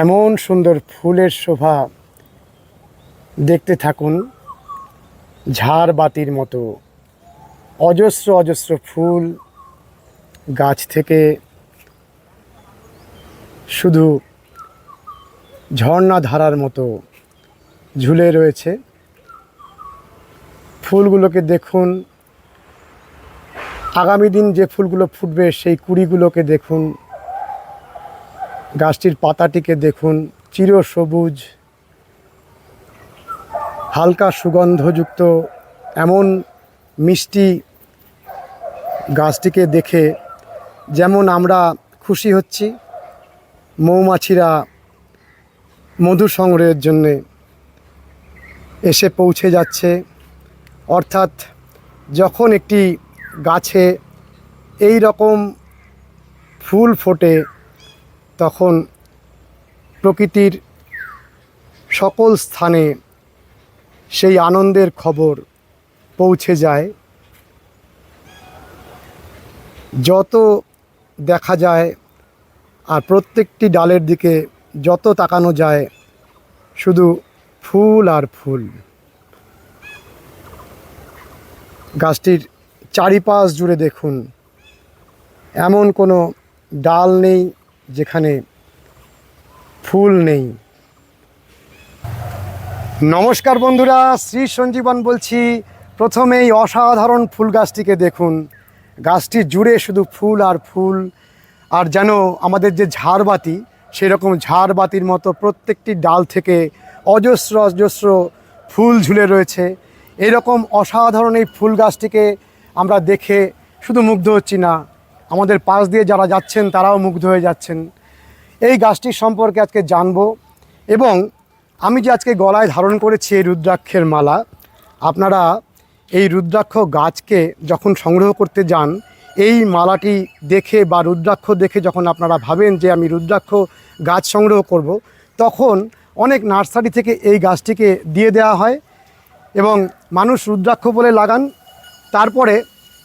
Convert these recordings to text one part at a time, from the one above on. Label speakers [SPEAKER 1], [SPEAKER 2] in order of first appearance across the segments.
[SPEAKER 1] এমন সুন্দর ফুলের শোভা দেখতে থাকুন ঝাড় বাতির মতো, অজস্র অজস্র ফুল গাছ থেকে। শুধু ঝর্ণা ধারার মতো ঝুলে রয়েছে। ফুলগুলোকে দেখুন। আগামী দিন যে ফুলগুলো ফুটবে, সেই কুড়িগুলোকে দেখুন। গাছটির পাতাটিকে দেখুন, চির সবুজ, হালকা সুগন্ধযুক্ত, এমন মিষ্টি গাছটিকে দেখে যেমন আমরা খুশি হচ্ছি। মৌমাছিরা মধু সংগ্রহের জন্যে এসে পৌঁছে যাচ্ছে। অর্থাৎ যখন একটি গাছে এই রকম ফুল ফোটে তখন প্রকৃতির সকল স্থানে সেই আনন্দের খবর পৌঁছে যায়। যত দেখা যায় আর প্রত্যেকটি ডালের দিকে যত তাকানো যায়, শুধু ফুল আর ফুল। গাছটির চারিপাশ জুড়ে দেখুন, এমন কোনো ডাল নেই যেখানে ফুল নেই। নমস্কার বন্ধুরা, শ্রী সঞ্জীবন বলছি। প্রথমেই অসাধারণ ফুল গাছটিকে দেখুন। গাছটি জুড়ে শুধু ফুল আর ফুল। আর যেন আমাদের যে ঝাড়বাতি, সেরকম ঝাড়বাতির মতো প্রত্যেকটি ডাল থেকে অজস্র অজস্র ফুল ঝুলে রয়েছে। এরকম অসাধারণ এই ফুল গাছটিকে আমরা দেখে শুধু মুগ্ধ হচ্ছি না। আমাদের পাশ দিয়ে যারা যাচ্ছেন, তারাও মুগ্ধ হয়ে যাচ্ছেন। এই গাছটির সম্পর্কে আজকে জানব এবং আমি যে আজকে গলায় ধারণ করেছি এই রুদ্রাক্ষের মালা, আপনারা এই রুদ্রাক্ষ গাছকে যখন সংগ্রহ করতে যান, এই মালাটি দেখে বা রুদ্রাক্ষ দেখে যখন আপনারা ভাবেন যে আমি রুদ্রাক্ষ গাছ সংগ্রহ করব, তখন অনেক নার্সারি থেকে এই গাছটিকে দিয়ে দেওয়া হয় এবং মানুষ রুদ্রাক্ষ বলে লাগান। তারপরে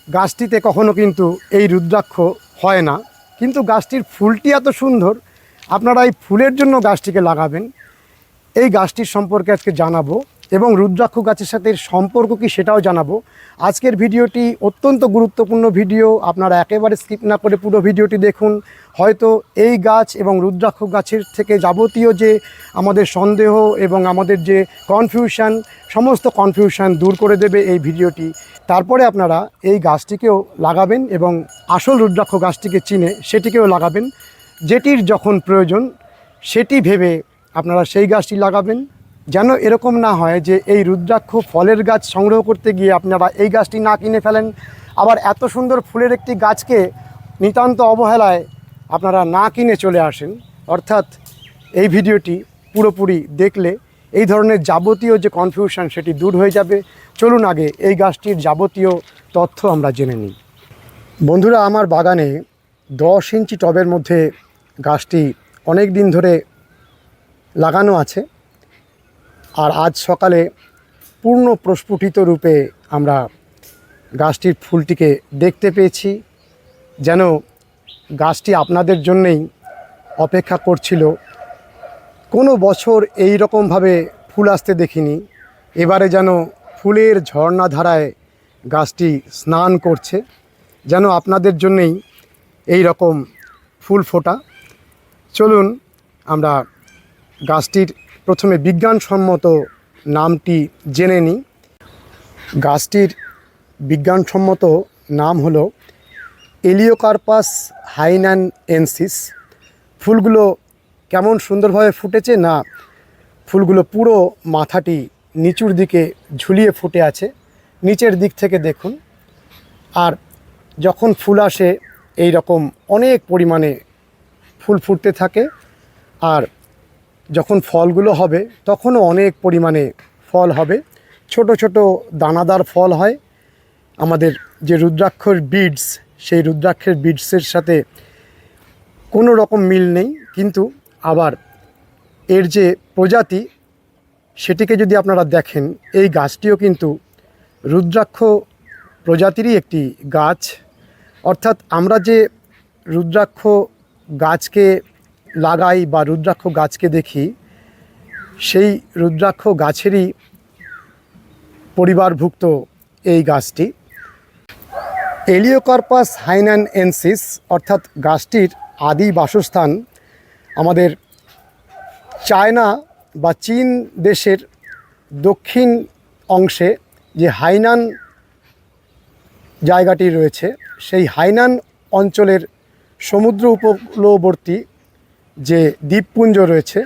[SPEAKER 1] গাছটিতে কখনো কিন্তু এই রুদ্রাক্ষ হয় না। কিন্তু গাছটির ফুলটি এত সুন্দর, আপনারা এই ফুলের জন্য গাছটিকে লাগাবেন। এই গাছটির সম্পর্কে আজকে জানাব এবং রুদ্রাক্ষ গাছের সাথে সম্পর্ক কি সেটাও জানাব। আজকের ভিডিওটি অত্যন্ত গুরুত্বপূর্ণ ভিডিও, আপনারা একেবারে স্কিপ না করে পুরো ভিডিওটি দেখুন। হয়তো এই গাছ এবং রুদ্রাক্ষ গাছের থেকে যাবতীয় যে আমাদের সন্দেহ এবং আমাদের যে কনফিউশন সমস্ত কনফিউশন দূর করে দেবে এই ভিডিওটি। তারপরে আপনারা এই গাছটিকেও লাগাবেন এবং আসল রুদ্রাক্ষ গাছটিকে চিনে সেটিকেও লাগাবেন। যেটির যখন প্রয়োজন, সেটি ভেবে আপনারা সেই গাছটি লাগাবেন। যেন এরকম না হয় যে এই রুদ্রাক্ষ ফলের গাছ সংগ্রহ করতে গিয়ে আপনারা এই গাছটি না কিনে ফেলেন। আবার এত সুন্দর ফুলের একটি গাছকে নিতান্ত অবহেলায় আপনারা না কিনে চলে আসেন। অর্থাৎ এই ভিডিওটি পুরোপুরি দেখলে এই ধরনের যাবতীয় যে কনফিউশন সেটি দূর হয়ে যাবে। চলুন আগে এই গাছটির যাবতীয় তথ্য আমরা জেনে নিই। বন্ধুরা, আমার বাগানে দশ ইঞ্চি টবের মধ্যে গাছটি অনেক দিন ধরে লাগানো আছে। আর আজ সকালে পূর্ণ প্রস্ফুটিত রূপে আমরা গাছটির ফুলটিকে দেখতে পেয়েছি। যেন গাছটি আপনাদের জন্যেই অপেক্ষা করছিল। কোনো বছর এই রকমভাবে ফুল আসতে দেখিনি। এবারে যেন ফুলের ঝর্ণা ধারায় গাছটি স্নান করছে, যেন আপনাদের জন্যেই এই রকম ফুল ফোটা। চলুন আমরা গাছটির প্রথমে বিজ্ঞানসম্মত নামটি জেনে নিই। গাছটির বিজ্ঞানসম্মত নাম হলো এলিওকার্পাস হাইনান এনসিস ফুলগুলো কেমন সুন্দরভাবে ফুটেছে না, ফুলগুলো পুরো মাথাটি নিচুর দিকে ঝুলিয়ে ফুটে আছে, নিচের দিক থেকে দেখুন। আর যখন ফুল আসে, এই রকম অনেক পরিমাণে ফুল ফুটতে থাকে। আর যখন ফলগুলো হবে, তখনও অনেক পরিমাণে ফল হবে। ছোট ছোট দানাদার ফল হয়। আমাদের যে রুদ্রাক্ষর বিডস, সেই রুদ্রাক্ষের বিডসের সাথে কোনো রকম মিল নেই। কিন্তু আবার এর যে প্রজাতি, সেটিকে যদি আপনারা দেখেন, এই গাছটিও কিন্তু রুদ্রাক্ষ প্রজাতিরই একটি গাছ। অর্থাৎ আমরা যে রুদ্রাক্ষ গাছকে লাগাই বা রুদ্রাক্ষ গাছকে দেখি, সেই রুদ্রাক্ষ গাছেরই পরিবারভুক্ত এই গাছটি। এলিওকার্পাস হাইনান এনসিস অর্থাৎ গাছটির আদি বাসস্থান আমাদের চায়না বা চীন দেশের দক্ষিণ অংশে যে হাইনান জায়গাটি রয়েছে, সেই হাইনান অঞ্চলের সমুদ্র উপকূলবর্তী যে দ্বীপপুঞ্জ রয়েছে,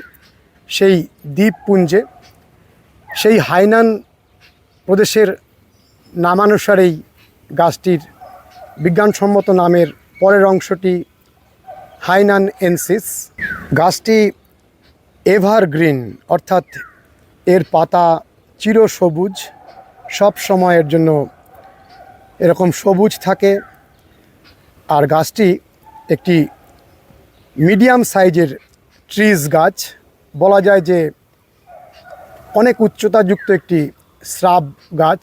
[SPEAKER 1] সেই দ্বীপপুঞ্জে সেই হাইনান প্রদেশের নামানুসারেই গাছটির বিজ্ঞানসম্মত নামের পরের অংশটি হাইনান এনসিস, গাছটি এভারগ্রিন, অর্থাৎ এর পাতা চিরসবুজ, সব সময়ের জন্য এরকম সবুজ থাকে। আর গাছটি একটি মিডিয়াম সাইজের ট্রিজ গাছ। বলা যায় যে অনেক উচ্চতাযুক্ত একটি শ্রাব গাছ,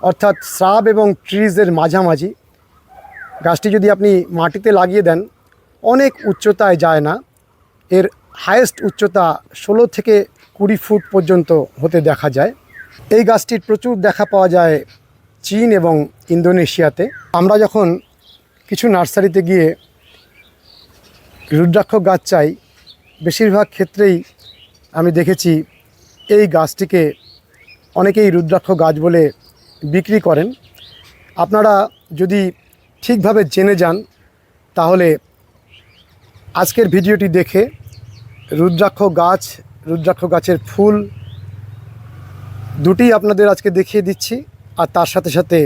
[SPEAKER 1] অর্থাৎ শ্রাব এবং ট্রিজের মাঝামাঝি। গাছটি যদি আপনি মাটিতে লাগিয়ে দেন অনেক উচ্চতায় যায় না। এর হায়েস্ট উচ্চতা ষোলো থেকে কুড়ি ফুট পর্যন্ত হতে দেখা যায়। এই গাছটির প্রচুর দেখা পাওয়া যায় চীন এবং ইন্দোনেশিয়াতে। আমরা যখন কিছু নার্সারিতে গিয়ে রুদ্রাক্ষ গাছ চাই, বেশিরভাগ ক্ষেত্রেই আমি দেখেছি এই গাছটিকে অনেকেই রুদ্রাক্ষ গাছ বলে বিক্রি করেন। আপনারা যদি ঠিকভাবে জেনে যান, তাহলে আজকের ভিডিওটি দেখে রুদ্রাক্ষ গাছ, রুদ্রাক্ষ গাছের ফুল দুটি আপনাদের আজকে দেখিয়ে দিচ্ছি আর তার সাথে সাথে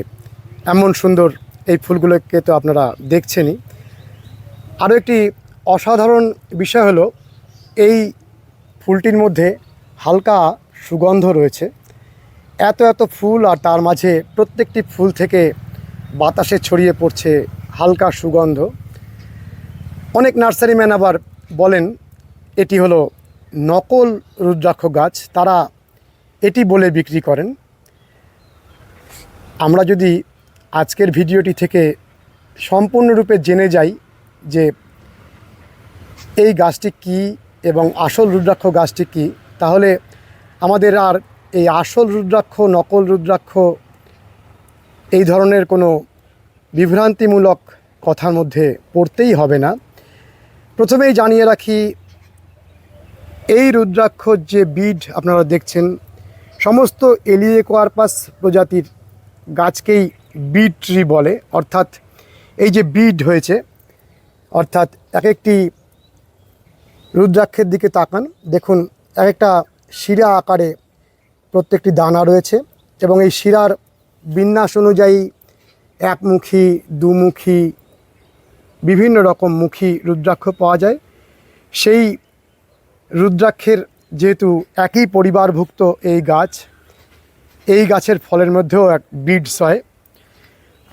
[SPEAKER 1] এমন সুন্দর এই ফুলগুলোকে তো আপনারা দেখছেনই। আরও একটি অসাধারণ বিষয় হলো এই ফুলটির মধ্যে হালকা সুগন্ধ রয়েছে। এত এত ফুল আর তার মাঝে প্রত্যেকটি ফুল থেকে বাতাসে ছড়িয়ে পড়ছে হালকা সুগন্ধ। অনেক নার্সারিম্যান আবার বলেন, এটি হলো নকল রুদ্রাক্ষ গাছ। তারা এটি বলে বিক্রি করেন। আমরা যদি আজকের ভিডিওটি থেকে সম্পূর্ণরূপে জেনে যাই যে এই গাছটি কি এবং আসল রুদ্রাক্ষ গাছটি কি, তাহলে আমাদের আর এই আসল রুদ্রাক্ষ, নকল রুদ্রাক্ষ এই ধরনের কোনো বিভ্রান্তিমূলক কথার মধ্যে পড়তেই হবে না। প্রথমেই জানিয়ে রাখি, এই রুদ্রাক্ষর যে বিড আপনারা দেখছেন, সমস্ত এলিয়েকোয়ারপাস প্রজাতির গাছকেই বিড ট্রি বলে। অর্থাৎ এই যে বিড হয়েছে, অর্থাৎ এক একটি রুদ্রাক্ষের দিকে তাকান, দেখুন এক একটা শিরা আকারে প্রত্যেকটি দানা রয়েছে এবং এই শিরার বিন্যাস অনুযায়ী একমুখী, দুমুখী বিভিন্ন রকম মুখী রুদ্রাক্ষ পাওয়া যায়। সেই রুদ্রাক্ষের যেহেতু একই পরিবারভুক্ত এই গাছ, এই গাছের ফলের মধ্যেও এক বিডস হয়।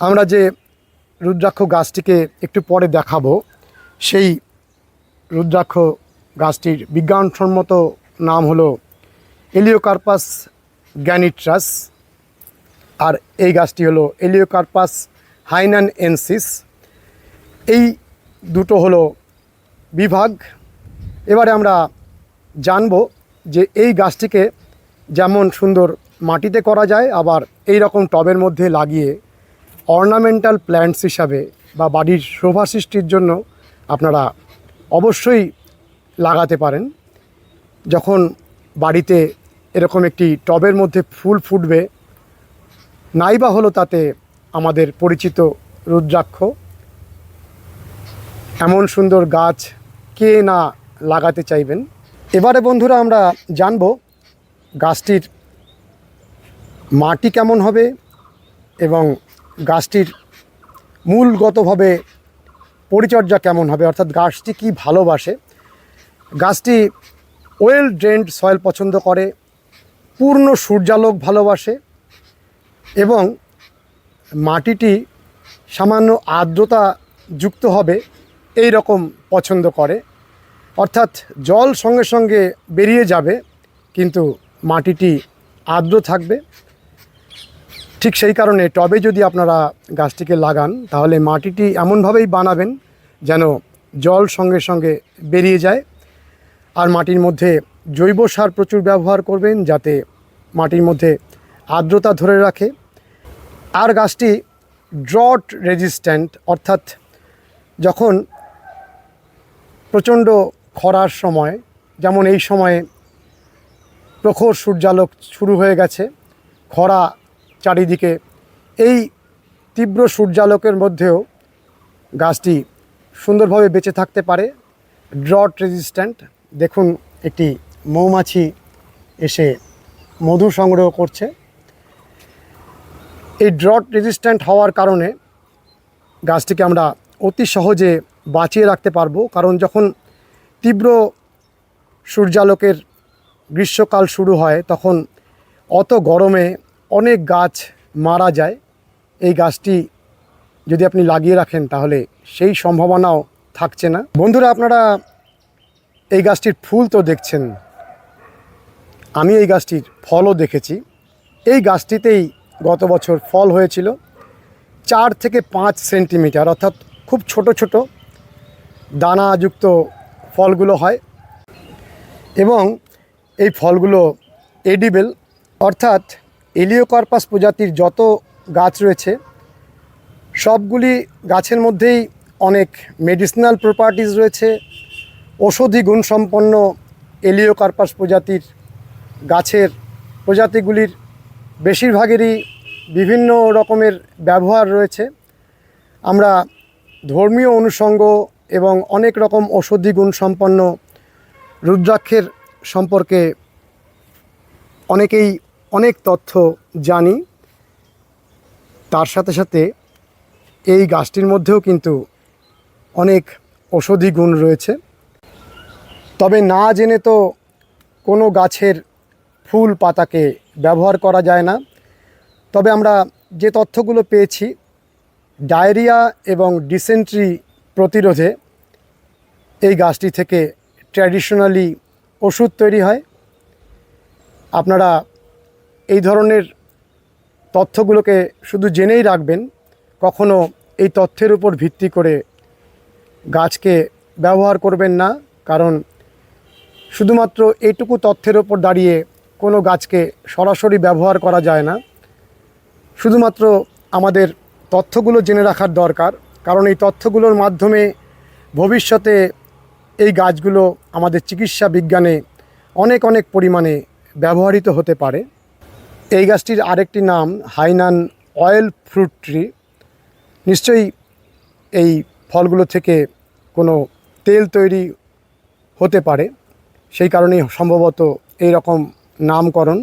[SPEAKER 1] আমরা যে রুদ্রাক্ষ গাছটিকে একটু পরে দেখাবো, সেই রুদ্রাক্ষ গাছটির বিজ্ঞানসম্মত নাম হলো এলিওকার্পাস গ্যানিট্রাস আর এই গাছটি হলো এলিওকার্পাস হাইনান এনসিস এই দুটো হলো বিভাগ। এবারে আমরা জানব যে এই গাছটিকে যেমন সুন্দর মাটিতে করা যায়, আবার এই রকম টবের মধ্যে লাগিয়ে অর্নামেন্টাল প্ল্যান্টস হিসাবে বা বাড়ির শোভা সৃষ্টির জন্য আপনারা অবশ্যই লাগাতে পারেন। যখন বাড়িতে এরকম একটি টবের মধ্যে ফুল ফুটবে নাইবা হলো তাতে আমাদের পরিচিত রুদ্রাক্ষ এমন সুন্দর গাছ কে না লাগাতে চাইবেন? এবারে বন্ধুরা আমরা জানব গাছটির মাটি কেমন হবে এবং গাছটির মূলগতভাবে পরিচর্যা কেমন হবে, অর্থাৎ গাছটি কি ভালোবাসে? গাছটি ওয়েল ড্রেন্ড সয়েল পছন্দ করে, পূর্ণ সূর্যালোক ভালোবাসে এবং মাটিটি সামান্য আর্দ্রতা যুক্ত হবে। এই রকম পছন্দ করে। অর্থাৎ জল সঙ্গে সঙ্গে বেরিয়ে যাবে, কিন্তু মাটিটি আর্দ্র থাকবে। ঠিক সেই কারণে টবে যদি আপনারা গাছটিকে লাগান, তাহলে মাটিটি এমনভাবেই বানাবেন যেন জল সঙ্গে সঙ্গে বেরিয়ে যায়। আর মাটির মধ্যে জৈব সার প্রচুর ব্যবহার করবেন, যাতে মাটির মধ্যে আর্দ্রতা ধরে রাখে। আর গাছটি ড্রট রেজিস্ট্যান্ট, অর্থাৎ যখন প্রচণ্ড খরার সময়, যেমন এই সময়ে প্রখর সূর্যালোক শুরু হয়ে গেছে, খরা চারিদিকে, এই তীব্র সূর্যালোকের মধ্যেও গাছটি সুন্দরভাবে বেঁচে থাকতে পারে। ড্রট রেজিস্ট্যান্ট, দেখুন একটি মৌমাছি এসে মধু সংগ্রহ করছে। এই ড্রট রেজিস্ট্যান্ট হওয়ার কারণে গাছটিকে আমরা অতি সহজে বাঁচিয়ে রাখতে পারব। কারণ যখন তীব্র সূর্যালোকের গ্রীষ্মকাল শুরু হয়, তখন অত গরমে অনেক গাছ মারা যায়। এই গাছটি যদি আপনি লাগিয়ে রাখেন, তাহলে সেই সম্ভাবনাও থাকছে না। বন্ধুরা, আপনারা এই গাছটির ফুল তো দেখছেন। আমি এই গাছটির ফলও দেখেছি। এই গাছটিতেই গত বছর ফল হয়েছিল চার থেকে পাঁচ সেন্টিমিটার, অর্থাৎ খুব ছোট ছোট দানাযুক্ত ফলগুলো হয় এবং এই ফলগুলো এডিবেল, অর্থাৎ এলিওকার্পাস প্রজাতির যত গাছ রয়েছে, সবগুলি গাছের মধ্যেই অনেক মেডিসিনাল প্রপার্টিজ রয়েছে। ঔষধি গুণসম্পন্ন এলিওকার্পাস প্রজাতির গাছের প্রজাতিগুলির বেশিরভাগেরই বিভিন্ন রকমের ব্যবহার রয়েছে। আমরা ধর্মীয় অনুষঙ্গ এবং অনেক রকম ঔষধি গুণসম্পন্ন রুদ্রাক্ষের সম্পর্কে অনেকেই অনেক তথ্য জানি। তার সাথে সাথে এই গাছটির মধ্যেও কিন্তু অনেক ঔষধি গুণ রয়েছে। তবে না জেনে তো কোনো গাছের ফুল পাতাকে ব্যবহার করা যায় না। তবে আমরা যে তথ্যগুলো পেয়েছি, ডায়রিয়া এবং ডিসেন্ট্রি প্রতিরোধে এই গাছটি থেকে ট্র্যাডিশনালি ওষুধ তৈরি হয়। আপনারা এই ধরনের তথ্যগুলোকে শুধু জেনেই রাখবেন, কখনো এই তথ্যের উপর ভিত্তি করে গাছকে ব্যবহার করবেন না, কারণ শুধুমাত্র এইটুকু তথ্যের ওপর দাঁড়িয়ে কোনো গাছকে সরাসরি ব্যবহার করা যায় না। শুধুমাত্র আমাদের তথ্যগুলো জেনে রাখার দরকার। কারণ এই তথ্যগুলোর মাধ্যমে ভবিষ্যতে এই গাছগুলো আমাদের চিকিৎসা বিজ্ঞানে অনেক অনেক পরিমাণে ব্যবহৃত হতে পারে। এই গাছটির আরেকটি নাম হাইনান অয়েল ফ্রুট ট্রি। নিশ্চয়ই এই ফলগুলো থেকে কোনো তেল তৈরি হতে পারে। সেই কারণেই সম্ভবত এই রকম নামকরণ।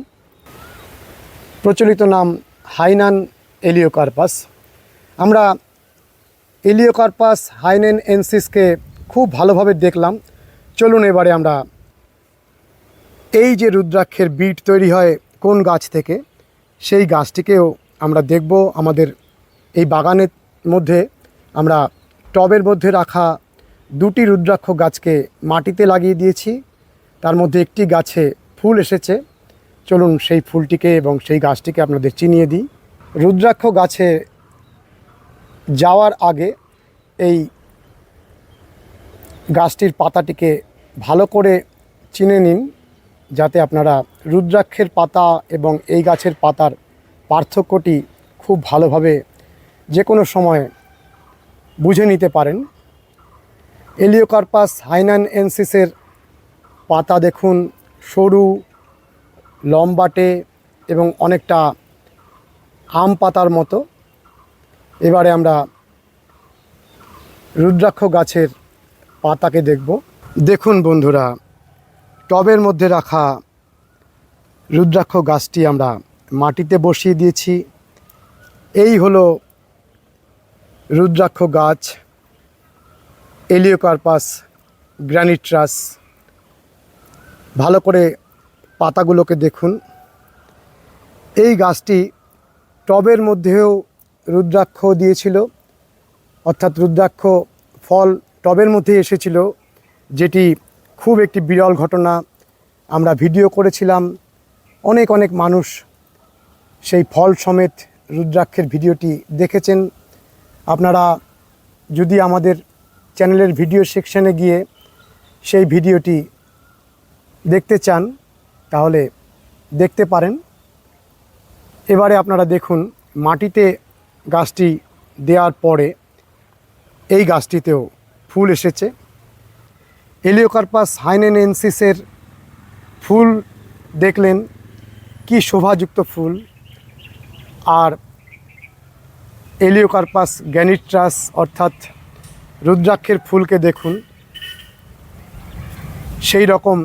[SPEAKER 1] প্রচলিত নাম হাইনান এলিওকার্পাস। আমরা এলিওকার্পাস হাইনেন এনসিসকে খুব ভালোভাবে দেখলাম। চলুন এবারে আমরা এই যে রুদ্রাক্ষের বিট তৈরি হয় কোন গাছ থেকে, সেই গাছটিকেও আমরা দেখব আমাদের এই বাগানের মধ্যে। আমরা টবের মধ্যে রাখা দুটি রুদ্রাক্ষ গাছকে মাটিতে লাগিয়ে দিয়েছি। তার মধ্যে একটি গাছে ফুল এসেছে। চলুন সেই ফুলটিকে এবং সেই গাছটিকে আপনাদের চিনিয়ে দিই। রুদ্রাক্ষ গাছে যাওয়ার আগে এই গাছটির পাতাটিকে ভালো করে চিনে নিন যাতে আপনারা রুদ্রাক্ষের পাতা এবং এই গাছের পাতার পার্থক্যটি খুব ভালোভাবে যে কোনো সময় বুঝে নিতে পারেন। এলিওকার্পাস হাইনান এনসিসের পাতা দেখুন, সরু, লম্বাটে এবং অনেকটা আম পাতার মতো। এবারে আমরা রুদ্রাক্ষ গাছের পাতাকে দেখব। দেখুন বন্ধুরা, টবের মধ্যে রাখা রুদ্রাক্ষ গাছটি আমরা মাটিতে বসিয়ে দিয়েছি। এই হলো রুদ্রাক্ষ গাছ এলিওকার্পাস গ্রানিট্রাস ভালো করে পাতাগুলোকে দেখুন। এই গাছটি টবের মধ্যেও রুদ্রাক্ষ দিয়েছিল, অর্থাৎ রুদ্রাক্ষ ফল টবের মধ্যে এসেছিল, যেটি খুব একটি বিরল ঘটনা। আমরা ভিডিও করেছিলাম, অনেক অনেক মানুষ সেই ফল সমেত রুদ্রাক্ষের ভিডিওটি দেখেছেন। আপনারা যদি আমাদের চ্যানেলের ভিডিও সেকশানে গিয়ে সেই ভিডিওটি দেখতে চান, তাহলে দেখতে পারেন। এবারে আপনারা দেখুন, মাটিতে গাছটি দেওয়ার পরে এই গাছটিতেও ফুল এসেছে। এলিওকার্পাস হাইনেনেন্সিসের ফুল দেখলেন, কি শোভাযুক্ত ফুল। আর এলিওকার্পাস গ্যানিট্রাস অর্থাৎ রুদ্রাক্ষের ফুলকে দেখুন, সেই রকম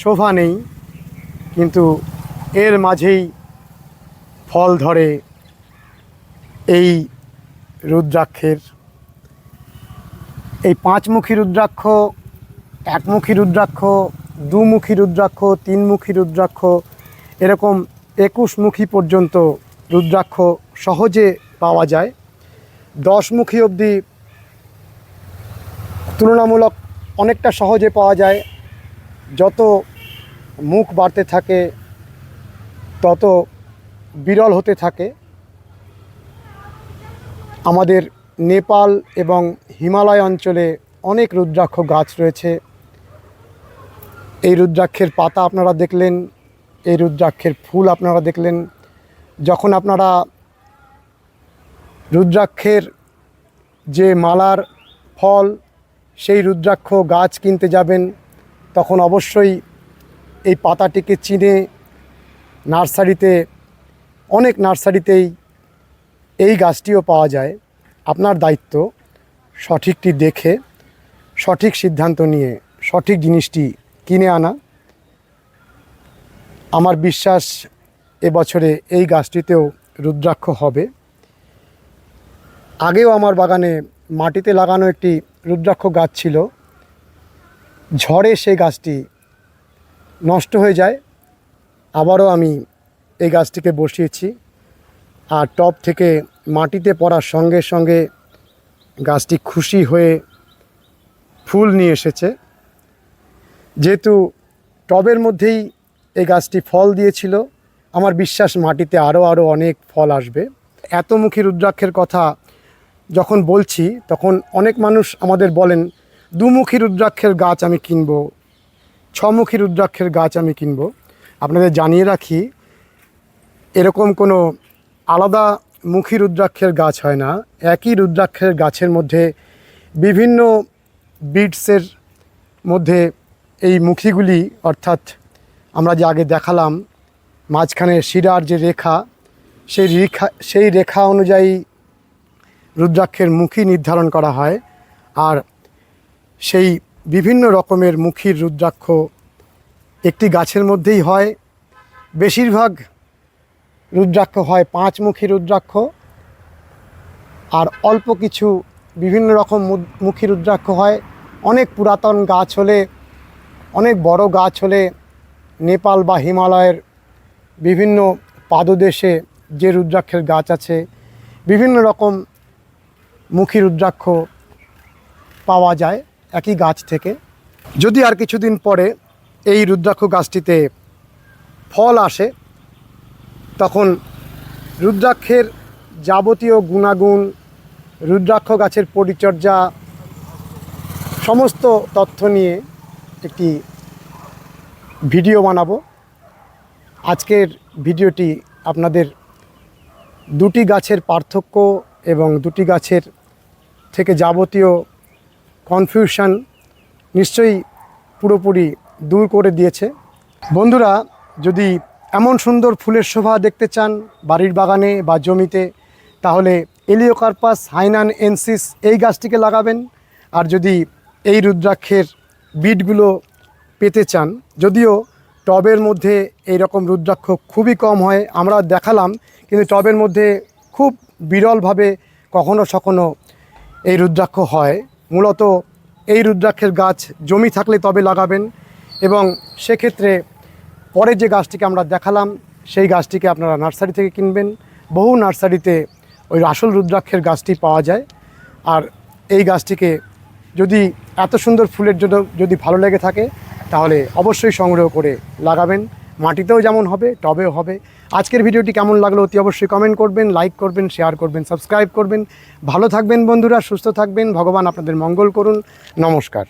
[SPEAKER 1] শোভা নেই, কিন্তু এর মাঝেই ফল ধরে এই রুদ্রাক্ষের, এই পাঁচমুখী রুদ্রাক্ষ, একমুখী রুদ্রাক্ষ, দুমুখী রুদ্রাক্ষ, তিনমুখী রুদ্রাক্ষ, এরকম একুশমুখী পর্যন্ত রুদ্রাক্ষ সহজে পাওয়া যায়। দশমুখী অবধি তুলনামূলক অনেকটা সহজে পাওয়া যায়। যত মুখ বাড়তে থাকে, তত বিরল হতে থাকে। আমাদের নেপাল এবং হিমালয় অঞ্চলে অনেক রুদ্রাক্ষ গাছ রয়েছে। এই রুদ্রাক্ষের পাতা আপনারা দেখলেন, এই রুদ্রাক্ষের ফুল আপনারা দেখলেন। যখন আপনারা রুদ্রাক্ষের যে মালার ফল, সেই রুদ্রাক্ষ গাছ কিনতে যাবেন, তখন অবশ্যই এই পাতাটিকে চিনে নার্সারিতে, অনেক নার্সারিতেই এই গাছটিও পাওয়া যায়। আপনার দায়িত্ব সঠিকটি দেখে, সঠিক সিদ্ধান্ত নিয়ে, সঠিক জিনিসটি কিনে আনা। আমার বিশ্বাস এবছরে এই গাছটিতেও রুদ্রাক্ষ হবে। আগেও আমার বাগানে মাটিতে লাগানো একটি রুদ্রাক্ষ গাছ ছিল। ঝড়ে সেই গাছটি নষ্ট হয়ে যায়। আবারও আমি এই গাছটিকে বসিয়েছি। আর টব থেকে মাটিতে পড়ার সঙ্গে সঙ্গে গাছটি খুশি হয়ে ফুল নিয়ে এসেছে। যেহেতু টবের মধ্যেই এই গাছটি ফল দিয়েছিল, আমার বিশ্বাস মাটিতে আরও আরও অনেক ফল আসবে। এতমুখী রুদ্রাক্ষের কথা যখন বলছি, তখন অনেক মানুষ আমাদের বলেন, দুমুখী রুদ্রাক্ষের গাছ আমি কিনব, ছমুখী রুদ্রাক্ষের গাছ আমি কিনব। আপনাদের জানিয়ে রাখি, এরকম কোনো আলাদা মুখী রুদ্রাক্ষের গাছ হয় না, একই রুদ্রাক্ষের গাছের মধ্যে বিভিন্ন বিটসের মধ্যে এই মুখীগুলি, অর্থাৎ আমরা যে আগে দেখালাম, মাঝখানে শিরার যে রেখা, সেই রেখা সেই রেখা অনুযায়ী রুদ্রাক্ষের মুখী নির্ধারণ করা হয় আর সেই বিভিন্ন রকমের মুখীর রুদ্রাক্ষ একটি গাছের মধ্যেই হয়। বেশিরভাগ রুদ্রাক্ষ হয়, পাঁচমুখী রুদ্রাক্ষ। আর অল্প কিছু বিভিন্ন রকম মুখী রুদ্রাক্ষ হয়। অনেক পুরাতন গাছ হলে, অনেক বড় গাছ হলে নেপাল বা হিমালয়ের বিভিন্ন পাদদেশে যে রুদ্রাক্ষের গাছ আছে, বিভিন্ন রকম মুখী রুদ্রাক্ষ পাওয়া যায় একই গাছ থেকে। যদি আর কিছুদিন পরে এই রুদ্রাক্ষ গাছটিতে ফল আসে তখন রুদ্রাক্ষের যাবতীয় গুণাগুণ, রুদ্রাক্ষ গাছের পরিচর্যা, সমস্ত তথ্য নিয়ে একটি ভিডিও বানাবো। আজকের ভিডিওটি আপনাদের দুটি গাছের পার্থক্য এবং দুটি গাছের থেকে যাবতীয় কনফিউশন নিশ্চয়ই পুরোপুরি দূর করে দিয়েছে। বন্ধুরা, যদি এমন সুন্দর ফুলের শোভা দেখতে চান বাড়ির বাগানে বা জমিতে, তাহলে এলিওকার্পাস, হাইনান, এনসিস এই গাছটিকে লাগাবেন। আর যদি এই রুদ্রাক্ষের বিটগুলো পেতে চান, যদিও টবের মধ্যে এই রকম রুদ্রাক্ষ খুবই কম হয়, আমরা দেখালাম, কিন্তু টবের মধ্যে খুব বিরলভাবে কখনো সখনো এই রুদ্রাক্ষ হয়। মূলত এই রুদ্রাক্ষের গাছ জমি থাকলে তবে লাগাবেন এবং সেক্ষেত্রে পরে যে গাছটিকে আমরা দেখালাম, সেই গাছটিকে আপনারা নার্সারি থেকে কিনবেন। বহু নার্সারিতে ওই আসল রুদ্রাক্ষের গাছটি পাওয়া যায়। আর এই গাছটিকে যদি এত সুন্দর ফুলের জন্য যদি ভালো লেগে থাকে, তাহলে অবশ্যই সংগ্রহ করে লাগাবেন। মাটিতেও যেমন হবে, টবেও হবে। আজকের ভিডিওটি কেমন লাগল অতি অবশ্যই কমেন্ট করবেন লাইক করবেন শেয়ার করবেন সাবস্ক্রাইব করবেন। ভালো থাকবেন বন্ধুরা, সুস্থ থাকবেন। ভগবান আপনাদের মঙ্গল করুন। নমস্কার।